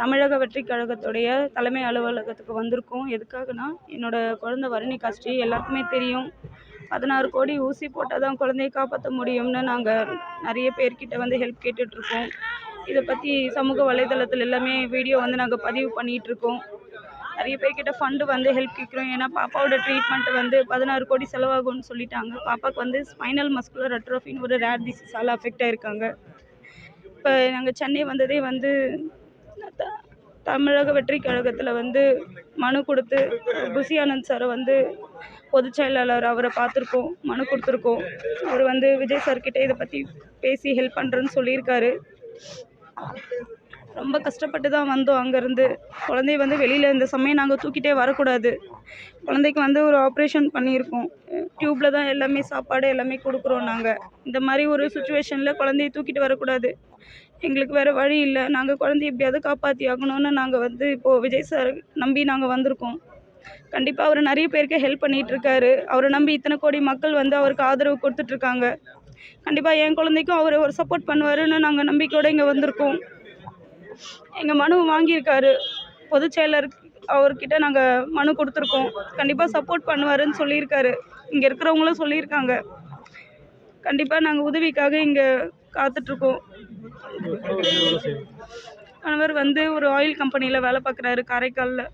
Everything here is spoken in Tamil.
தமிழக வெற்றி கழகத்துடைய தலைமை அலுவலகத்துக்கு வந்திருக்கோம். எதுக்காகனா என்னோட குழந்த வரணி காஸ்ட்ரி எல்லாருக்குமே தெரியும். பதினாறு கோடி ஊசி போட்டால் தான் குழந்தைய காப்பாற்ற முடியும்னு நாங்கள் நிறைய பேர்கிட்ட வந்து ஹெல்ப் கேட்டுட்ருக்கோம். இதை பற்றி சமூக வலைதளத்தில் எல்லாமே வீடியோ வந்து நாங்கள் பதிவு பண்ணிகிட்ருக்கோம் நிறைய பேர்கிட்ட ஃபண்டு வந்து ஹெல்ப் கேட்குறோம் ஏன்னா பாப்பாவோட ட்ரீட்மெண்ட் வந்து பதினாறு கோடி செலவாகும்னு சொல்லிட்டாங்க. பாப்பாவுக்கு வந்து ஸ்பைனல் மஸ்குலர் அட்ரோஃபின்னு ஒரு ரேர் டிசீஸால் அஃபெக்ட் ஆகிருக்காங்க இப்போ நாங்கள் சென்னை வந்ததே வந்து தமிழக வெற்றி கழகத்தில் வந்து மனு கொடுத்து புசி ஆனந்த் சாரை வந்து பொதுச் செயலாளர் அவரை பார்த்துருக்கோம் மனு கொடுத்துருக்கோம். அவர் வந்து விஜய் சார்கிட்ட இதை பற்றி பேசி ஹெல்ப் பண்ணுறேன்னு சொல்லியிருக்காரு. ரொம்ப கஷ்டப்பட்டு தான் வந்தோம் அங்கேருந்து. குழந்தைய வந்து வெளியில் இந்த சமயம் நாங்கள் தூக்கிட்டே வரக்கூடாது. குழந்தைக்கு வந்து ஒரு ஆப்ரேஷன் பண்ணியிருக்கோம். டியூப்பில் தான் எல்லாமே சாப்பாடு எல்லாமே கொடுக்குறோம் நாங்கள் இந்த மாதிரி ஒரு சுச்சுவேஷனில் குழந்தைய தூக்கிட்டு வரக்கூடாது. எங்களுக்கு வேறு வழி இல்லை. நாங்கள் குழந்தைய எப்படியாவது காப்பாற்றி ஆகணும்னு நாங்கள் வந்து இப்போது விஜய் சார் நம்பி நாங்கள் வந்திருக்கோம். கண்டிப்பாக அவர் நிறைய பேருக்கு ஹெல்ப் பண்ணிகிட்டு இருக்காரு. அவரை நம்பி இத்தனை கோடி மக்கள் வந்து அவருக்கு ஆதரவு கொடுத்துட்ருக்காங்க கண்டிப்பாக என் குழந்தைக்கும் அவர் ஒரு சப்போர்ட் பண்ணுவாருன்னு நாங்கள் நம்பிக்கையோடு இங்கே வந்திருக்கோம். எங்கள் மனு வாங்கியிருக்காரு. பொதுச் செயலர் அவர்கிட்ட நாங்கள் மனு கொடுத்துருக்கோம். கண்டிப்பாக சப்போர்ட் பண்ணுவாருன்னு சொல்லியிருக்காரு. இங்கே இருக்கிறவங்களும் சொல்லியிருக்காங்க. கண்டிப்பாக நாங்கள் உதவிக்காக இங்கே காத்துட்ருக்கோம். கணவர் வந்து ஒரு ஆயில் கம்பெனியில் வேலை பார்க்குறாரு காரைக்காலில்.